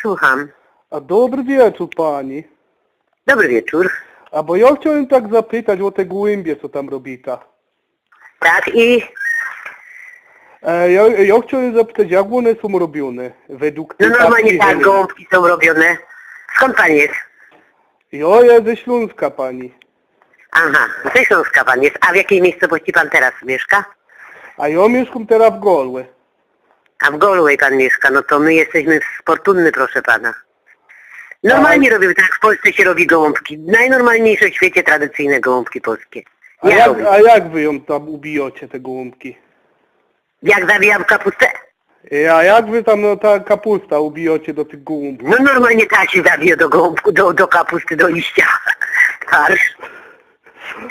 słucham. A dobry wieczór pani. Dobry wieczór. A bo ja chciałem tak zapytać o te gołębie, co tam robicie. Tak i E, ja, ja chciałem zapytać, jak one są robione? Według no tych normalnie tak, artykułów. gołąbki są robione. Skąd pan jest? Ja, ja ze Śląska pani. Aha, ze Śląska pan jest. A w jakiej miejscowości pan teraz mieszka? A ja mieszkam teraz w Golłę. A w Galway pan mieszka, no to my jesteśmy sportunny, proszę pana. Normalnie robimy tak, jak w Polsce się robi gołąbki. Najnormalniejsze w świecie tradycyjne gołąbki polskie. A Ja jak, robię. a jak wy ją tam ubijacie, te gołąbki? Jak zawijam kapustę? E, A jak wy tam no, ta kapusta ubijacie do tych gołąbków? No normalnie tak się zawija do gołąbku, do, do kapusty, do liścia. Farsz.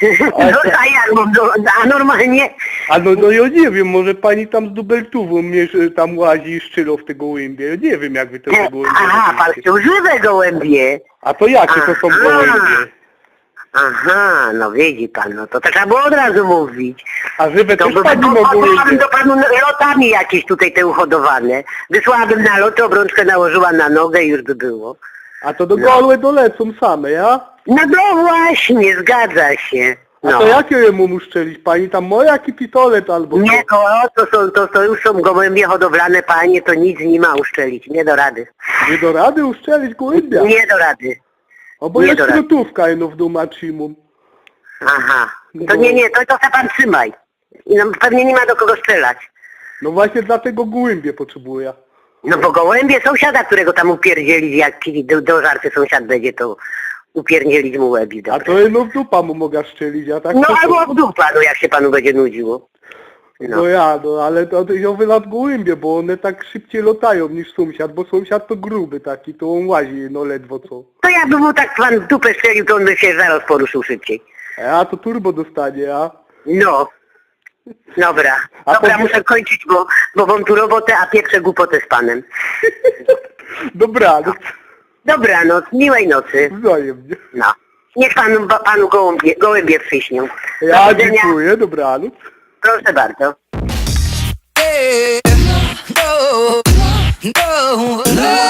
No a normalnie A no, no ja nie wiem, może pani tam z dubeltową miesz- tam łazi i szczylo w te gołębie. Ja nie wiem, jak wy te, gołębie Aha, pan chciał żywe gołębie. A to jakie to są gołębie? Aha, no widzi pan, no to trzeba było od razu mówić. A żywe To też by, pani posłałabym do panu lotami jakieś tutaj te uhodowane. Wysłałabym na lot, obrączkę nałożyła na nogę i już by było. A to do No. Galłę dolecą same, ja? No no właśnie, zgadza się. A No. to jakie jemu mu szczelić? Pani tam moja jaki pistolet albo co? Nie, to, to, są, to, to już są gołębie hodowlane, panie, to nic nie ma uszczelić, nie do rady. Nie do rady uszczelić gołębia? Nie do rady. O bo nie jest do rady. gotówka ino w trzymam. Aha, to nie, nie, to, to se pan trzymaj. I no, pewnie nie ma do kogo strzelać. No właśnie dlatego gołębie potrzebuję. No bo gołębie sąsiada, którego tam upierdzielić, jak do, do żarty sąsiad będzie, to upierdzielić mu łebi. A to jedno w dupa mu mogę szczelić, a tak No to, albo w dupa, no jak się panu będzie nudziło. No No. ja, no ale to, to ja wylat gołębie, bo one tak szybciej lotają niż sąsiad, bo sąsiad to gruby taki, to on łazi no ledwo co. To jakby mu tak pan w dupę strzelił, to on by się zaraz poruszył szybciej. A ja to turbo dostanie, a? No. Dobra. A Dobra, muszę kończyć, bo, bo mam tu robotę, a pieprzę głupotę z panem. Dobra, no Dobranoc, miłej nocy. wzajemnie. No. Niech panu, panu gołębie, gołębie przyśnią. Ja dziękuję, dobranoc. Proszę bardzo. No, no, no.